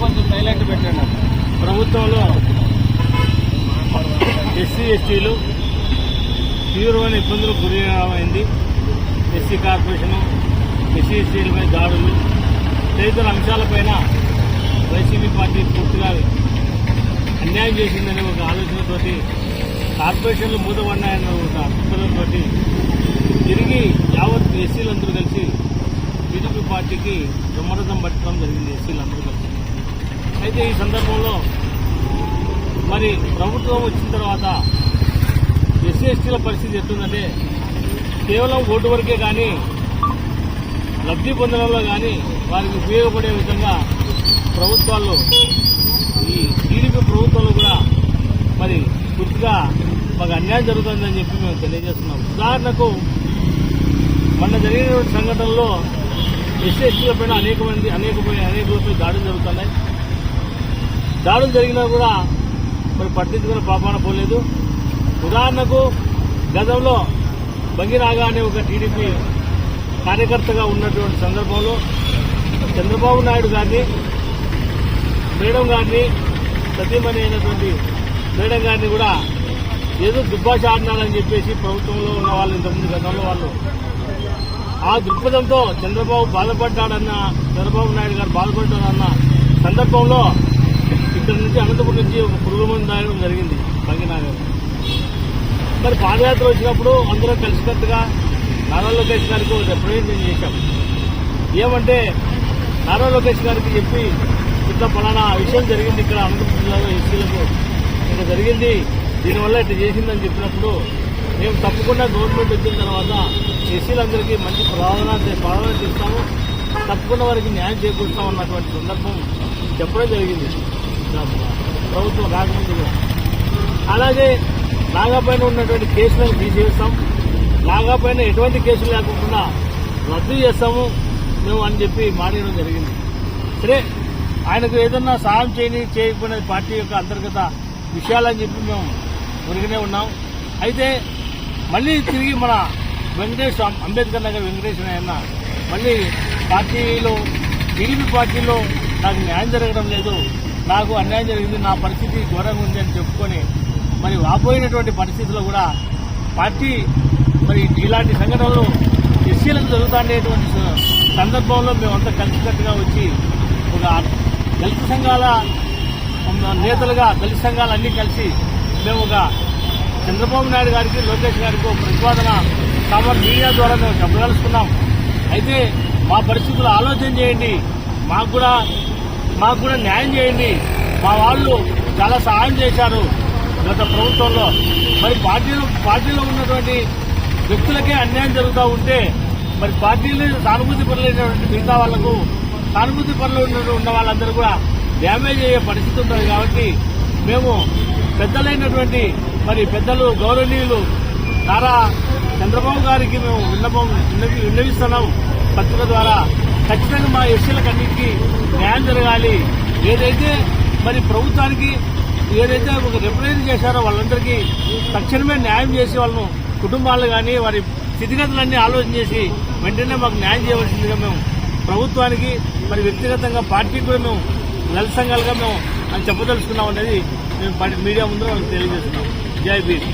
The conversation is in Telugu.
కొంచెం హైలైట్ పెట్టండి. ప్రభుత్వంలో ఎస్సీ ఎస్టీలు తీవ్రమైన ఇబ్బందులకు గురైంది ఎస్సీ కార్పొరేషను ఎస్సీ ఎస్టీలపై దాడులు. తదితర అంశాలపైన వైసీపీ పార్టీ పూర్తిగా అన్యాయం చేసిందనే ఒక ఆలోచనతోటి కార్పొరేషన్లు మూతపడినాయన్న ఒక అభిప్రాయంతో తిరిగి యావత్ ఎస్సీలందరూ కలిసి టీడీపీ పార్టీకి దుమ్మరథం పట్టడం జరిగింది. ఎస్సీలందరూ కలిసి. అయితే ఈ సందర్భంలో మరి ప్రభుత్వం వచ్చిన తర్వాత ఎస్సీ ఎస్టీల పరిస్థితి ఎట్టుందంటే కేవలం ఓటు వరకే కానీ లబ్ధి పొందడంలో కానీ వారికి ఉపయోగపడే విధంగా ప్రభుత్వాలు ఈ టీడీపీ ప్రభుత్వంలో కూడా మరి పూర్తిగా మాకు అన్యాయం జరుగుతుందని చెప్పి మేము తెలియజేస్తున్నాం. ఉదాహరణకు మొన్న జరిగినటువంటి సంఘటనలో ఎస్సీ ఎస్టీల పైన అనేక మంది అనేక అనేకలపై దాడులు జరుగుతున్నాయి. దాడులు జరిగినా కూడా మరి పట్టించుకునే పాపాన పోలేదు. ఉదాహరణకు గతంలో బంగిరాగా అనే ఒక టీడీపీ కార్యకర్తగా ఉన్నటువంటి సందర్భంలో చంద్రబాబు నాయుడు గారిని మేడం గారిని సతీమణి అయినటువంటి మేడం గారిని కూడా ఏదో దుబ్బాష ఆడినారని చెప్పేసి ప్రభుత్వంలో ఉన్న వాళ్ళు ఇంతకుముందు గతంలో వాళ్ళు. ఆ దృక్పథంతో చంద్రబాబు బాధపడ్డాడన్న చంద్రబాబు నాయుడు గారు బాధపడ్డాడన్న సందర్భంలో ఇక్కడ నుంచి అనంతపురం నుంచి ఒక పురుగు మంది తాగడం జరిగింది బంగినాగర్ మరి పాదయాత్ర వచ్చినప్పుడు అందరం కలిసికట్టుగా నారా లోకేష్ గారికి ఒక రిప్రజెంటేషన్ చేశాం. ఏమంటే నారా లోకేష్ గారికి చెప్పి ఇట్లా పలానా విషయం జరిగింది ఇక్కడ అనంతపురం జిల్లాలో ఎస్సీలకు. ఇక్కడ జరిగింది దీనివల్ల ఇట్లా చేసిందని చెప్పినప్పుడు మేము తప్పకుండా గవర్నమెంట్ వచ్చిన తర్వాత ఎస్సీలందరికీ మంచి ప్రాధాన్యత ప్రాధాన్యత ఇస్తాము తప్పకుండా వారికి న్యాయం చేకూరుస్తామన్నటువంటి సందర్భం చెప్పడం జరిగింది. ప్రభుత్వం రాకముందు కూడా అలాగే నాగాపైన ఉన్నటువంటి కేసులను తీసేస్తాం. నాగాపైన ఎటువంటి కేసులు లేకుండా రద్దు చేస్తాము. మేము అని చెప్పి మానేయడం జరిగింది. సరే ఆయనకు ఏదన్నా సహాయం చేయని చేయకపోయిన పార్టీ యొక్క అంతర్గత విషయాలని చెప్పి మేము ఉరిగినే ఉన్నాం. అయితే మళ్ళీ తిరిగి మన వెంకటేష్ అంబేద్కర్ నగర్ వెంకటేశ్వర ఆయన మళ్ళీ పార్టీలో టీడీపీ పార్టీలో నాకు న్యాయం జరగడం లేదు. నాకు అన్యాయం జరిగింది నా పరిస్థితి ఘోరంగా ఉంది అని చెప్పుకొని మరి వాపోయినటువంటి పరిస్థితుల్లో కూడా పార్టీ మరి ఇలాంటి సంఘటనలు ఎస్సీలకు జరుగుతుండేటువంటి సందర్భంలో మేమంతా కలిసికట్టుగా వచ్చి ఒక దళిత సంఘాల నేతలుగా దళిత సంఘాలన్నీ కలిసి మేము ఒక చంద్రబాబు నాయుడు గారికి లోకేష్ గారికి ఒక ప్రతిపాదన కాబట్టి మీడియా ద్వారా మేము చెప్పదలుచుకున్నాం. అయితే మా పరిస్థితులు ఆలోచన చేయండి. మాకు కూడా మాకు కూడా న్యాయం చేయండి. మా వాళ్ళు చాలా సహాయం చేశారు గత ప్రభుత్వంలో. మరి పార్టీలో పార్టీలో ఉన్నటువంటి వ్యక్తులకే అన్యాయం జరుగుతూ ఉంటే మరి పార్టీలు సానుభూతి పరులైనటువంటి మిగతా వాళ్ళకు సానుభూతి పనులు ఉన్న ఉన్న వాళ్ళందరూ కూడా డ్యామేజ్ అయ్యే పరిస్థితి ఉంటుంది కాబట్టి మేము పెద్దలైనటువంటి మరి పెద్దలు గౌరవనీయులు నారా చంద్రబాబు గారికి మేము విన్నపం విన్నవి- విన్నవిస్తున్నాం. పత్రిక ద్వారా ఖచ్చితంగా మా ఎస్సీలకు అన్నింటికీ న్యాయం జరగాలి. ఏదైతే మరి ప్రభుత్వానికి ఏదైతే ఒక రిప్రజెంట్ చేశారో వాళ్ళందరికీ తక్షణమే న్యాయం చేసి వాళ్ళను కుటుంబాలు కానీ వారి స్థితిగతులన్నీ ఆలోచన చేసి వెంటనే మాకు న్యాయం చేయవలసిందిగా మేము ప్రభుత్వానికి మరి వ్యక్తిగతంగా పార్టీకి కూడా మేము లలిత సంఘాలుగా మేము అని చెప్పదలుచుకున్నాం అనేది మేము మీడియా ముందు తెలియజేస్తున్నాం. జై బీర్